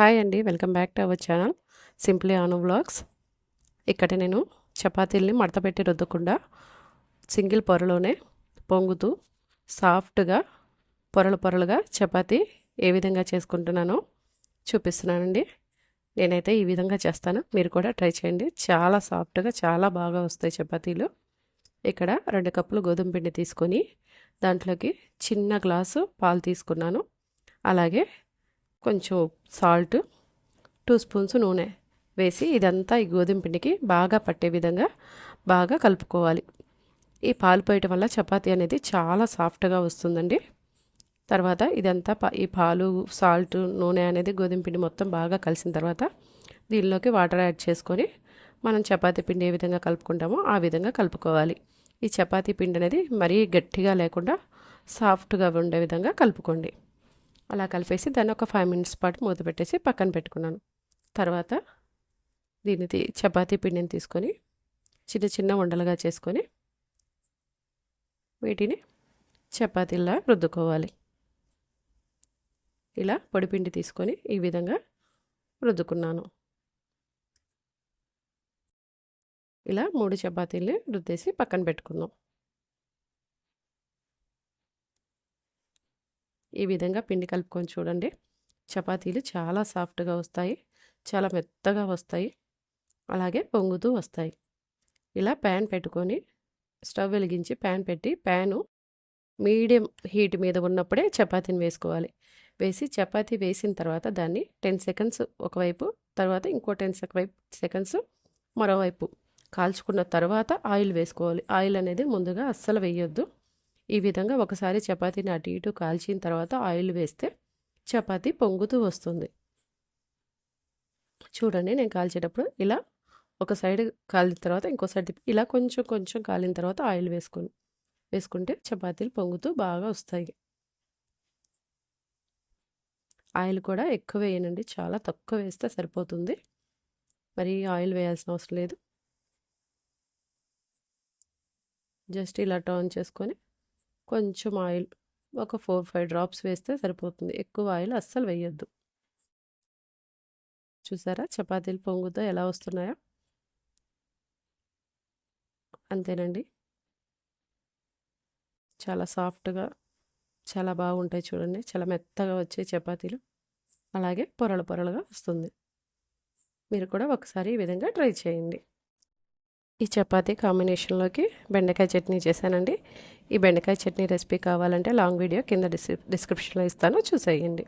Hi అండి welcome back to our channel simply Anu vlogs ఇక్కడ నేను చపాతీల్ని మడతపెట్టి రుద్దకుండా సింగిల్ పొరలోనే పొంగుతూ సాఫ్ట్గా పొరలు పొరలుగా చపాతీ ఏ విధంగా చేసుకుంటున్నానో చూపిస్తున్నానండి. నేనైతే ఈ విధంగా చేస్తాను. మీరు కూడా ట్రై చేయండి. చాలా సాఫ్ట్గా చాలా బాగా వస్తాయి చపాతీలు. ఇక్కడ రెండు కప్పులు గోధుమ పిండి తీసుకొని దాంట్లోకి చిన్న గ్లాసు పాలు తీసుకున్నాను. అలాగే కొంచెం సాల్ట్ టూ స్పూన్స్ నూనె వేసి ఇదంతా ఈ గోధుమ పిండికి బాగా పట్టే విధంగా బాగా కలుపుకోవాలి. ఈ పాలు పోయటం వల్ల చపాతీ అనేది చాలా సాఫ్ట్గా వస్తుందండి. తర్వాత ఇదంతా ఈ పాలు సాల్ట్ నూనె అనేది గోధుమ పిండి మొత్తం బాగా కలిసిన తర్వాత దీనిలోకి వాటర్ యాడ్ చేసుకొని మనం చపాతీ పిండి ఏ విధంగా కలుపుకుంటామో ఆ విధంగా కలుపుకోవాలి. ఈ చపాతీ పిండి అనేది మరీ గట్టిగా లేకుండా సాఫ్ట్గా ఉండే విధంగా కలుపుకోండి. అలా కలిపేసి దాన్ని ఒక ఫైవ్ మినిట్స్ పాటు మూత పెట్టేసి పక్కన పెట్టుకున్నాను. తర్వాత దీన్ని చపాతీ పిండిని తీసుకొని చిన్న చిన్న ఉండలుగా చేసుకొని వీటిని చపాతీలా రుద్దుకోవాలి. ఇలా పొడిపిండి తీసుకొని ఈ విధంగా రుద్దుకున్నాను. ఇలా మూడు చపాతీల్ని రుద్దేసి పక్కన పెట్టుకుందాం ఈ విధంగా పిండి కలుపుకొని చూడండి. చపాతీలు చాలా సాఫ్ట్గా వస్తాయి. చాలా మెత్తగా వస్తాయి. అలాగే పొంగుతూ వస్తాయి. ఇలా ప్యాన్ పెట్టుకొని స్టవ్ వెలిగించి ప్యాన్ పెట్టి ప్యాను మీడియం హీట్ మీద ఉన్నప్పుడే చపాతీని వేసుకోవాలి. వేసి చపాతీ వేసిన తర్వాత దాన్ని టెన్ సెకండ్స్ ఒకవైపు తర్వాత ఇంకో టెన్ సెకండ్స్ మరోవైపు కాల్చుకున్న తర్వాత ఆయిల్ వేసుకోవాలి. ఆయిల్ అనేది ముందుగా అస్సలు వేయొద్దు. ఈ విధంగా ఒకసారి చపాతీని అటు ఇటు కాల్చిన తర్వాత ఆయిల్ వేస్తే చపాతీ పొంగుతూ వస్తుంది. చూడండి నేను కాల్చేటప్పుడు ఇలా ఒక సైడ్ కాలిన తర్వాత ఇంకో సైడ్ ఇలా కొంచెం కొంచెం కాలిన తర్వాత ఆయిల్ వేసుకొని వేసుకుంటే చపాతీలు పొంగుతూ బాగా వస్తాయి. ఆయిల్ కూడా ఎక్కువ వేయనండి చాలా తక్కువ వేస్తే సరిపోతుంది. మరి ఆయిల్ వేయాల్సిన అవసరం లేదు. జస్ట్ ఇలా టర్న్ చేసుకొని కొంచెం ఆయిల్ ఒక ఫోర్ ఫైవ్ డ్రాప్స్ వేస్తే సరిపోతుంది. ఎక్కువ ఆయిల్ అస్సలు వేయొద్దు. చూసారా? చపాతీలు పొంగుతో ఎలా వస్తున్నాయో? అంతేనండి. చాలా సాఫ్ట్గా చాలా బాగుంటాయి చూడండి. చాలా మెత్తగా వచ్చే చపాతీలు. అలాగే పొరలు పొరలుగా వస్తుంది. మీరు కూడా ఒకసారి ఈ విధంగా ట్రై చేయండి. ఈ చపాతీ కాంబినేషన్లోకి బెండకాయ చట్నీ చేశానండి. ఈ బెండకాయ చట్నీ రెసిపీ కావాలంటే లాంగ్ వీడియో కింద డిస్క్రిప్షన్లో ఇస్తాను. చూసేయండి.